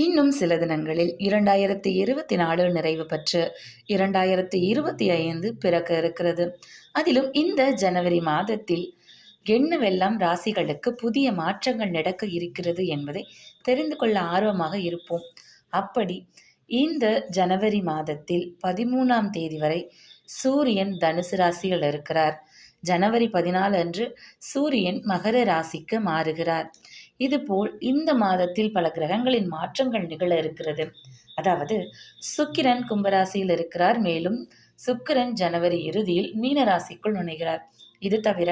இன்னும் சில தினங்களில் இரண்டாயிரத்தி இருபத்தி நாலு நிறைவு பெற்று இரண்டாயிரத்தி இருபத்தி ஐந்து பிறக்க இருக்கிறது. அதிலும் இந்த ஜனவரி மாதத்தில் என்னவெல்லாம் ராசிகளுக்கு புதிய மாற்றங்கள் நடக்க இருக்கிறது என்பதை தெரிந்து கொள்ள ஆர்வமாக இருப்போம். அப்படி இந்த ஜனவரி மாதத்தில் பதிமூணாம் தேதி வரை சூரியன் தனுசு ராசியில் இருக்கிறார். ஜனவரி பதினாலு அன்று சூரியன் மகர ராசிக்கு மாறுகிறார். இதுபோல் இந்த மாதத்தில் பல கிரகங்களின் மாற்றங்கள் நிகழ இருக்கிறது. அதாவது சுக்கிரன் கும்பராசியில் இருக்கிறார். மேலும் சுக்கிரன் ஜனவரி இறுதியில் மீன ராசிக்குள் நுழைகிறார். இது தவிர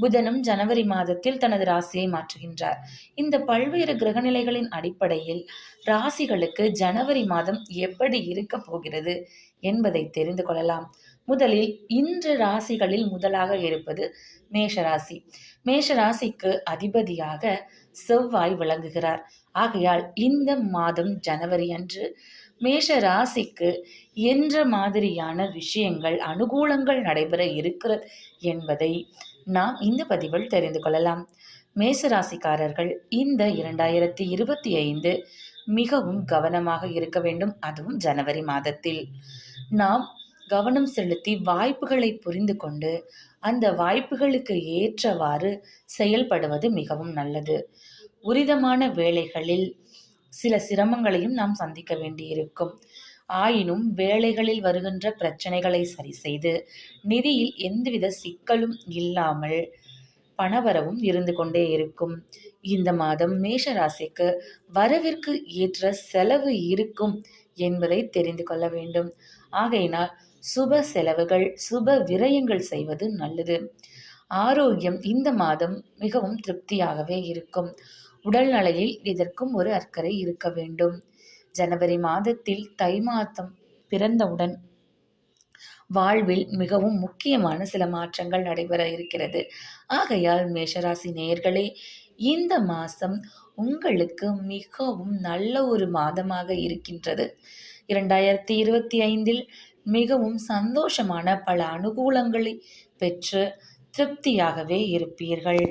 புதனும் ஜனவரி மாதத்தில் தனது ராசியை மாற்றுகின்றார். இந்த பல்வேறு கிரகநிலைகளின் அடிப்படையில் ராசிகளுக்கு ஜனவரி மாதம் எப்படி இருக்க போகிறது என்பதை தெரிந்து கொள்ளலாம். முதலில் இன்று ராசிகளில் முதலாக இருப்பது மேஷராசி. மேஷராசிக்கு அதிபதியாக செவ்வாய் விளங்குகிறார். ஆகையால் இந்த மாதம் ஜனவரி அன்று மேஷ ராசிக்கு என்ற மாதிரியான விஷயங்கள் அனுகூலங்கள் நடைபெற இருக்கிறது என்பதை நாம் இந்த பதிவில் தெரிந்து கொள்ளலாம். மேசராசிக்காரர்கள் இந்த இரண்டாயிரத்தி இருபத்தி ஐந்து மிகவும் கவனமாக இருக்க வேண்டும். அதுவும் ஜனவரி மாதத்தில். நாம் கவனம் செலுத்தி வாய்ப்புகளை புரிந்து கொண்டு அந்த வாய்ப்புகளுக்கு ஏற்றவாறு செயல்படுவது மிகவும் நல்லது. உரிதமான வேலைகளில் சில சிரமங்களையும் நாம் சந்திக்க வேண்டியிருக்கும். ஆயினும் வேலைகளில் வருகின்ற பிரச்சனைகளை சரி செய்து நிதியில் எந்தவித சிக்கலும் இல்லாமல் பணவரவும் இருந்து கொண்டே இருக்கும். இந்த மாதம் மேஷ ராசிக்கு வரவிற்கு ஏற்ற செலவு இருக்கும் என்பதை தெரிந்து கொள்ள வேண்டும். ஆகையினால் சுப செலவுகள் சுப விரயங்கள் செய்வது நல்லது. ஆரோக்கியம் இந்த மாதம் மிகவும் திருப்தியாகவே இருக்கும். உடல் நலையில் இதற்கும் ஒரு அக்கறை இருக்க வேண்டும். ஜனவரி மாதத்தில் தை மாதம் பிறந்தவுடன் வாழ்வில் மிகவும் முக்கியமான சில மாற்றங்கள் நடைபெற இருக்கிறது. ஆகையால் மேஷராசி நேயர்களே இந்த மாதம் உங்களுக்கு மிகவும் நல்ல ஒரு மாதமாக இருக்கின்றது. இரண்டாயிரத்தி இருபத்தி ஐந்தில் மிகவும் சந்தோஷமான பல அனுகூலங்களை பெற்று திருப்தியாகவே இருப்பீர்கள்.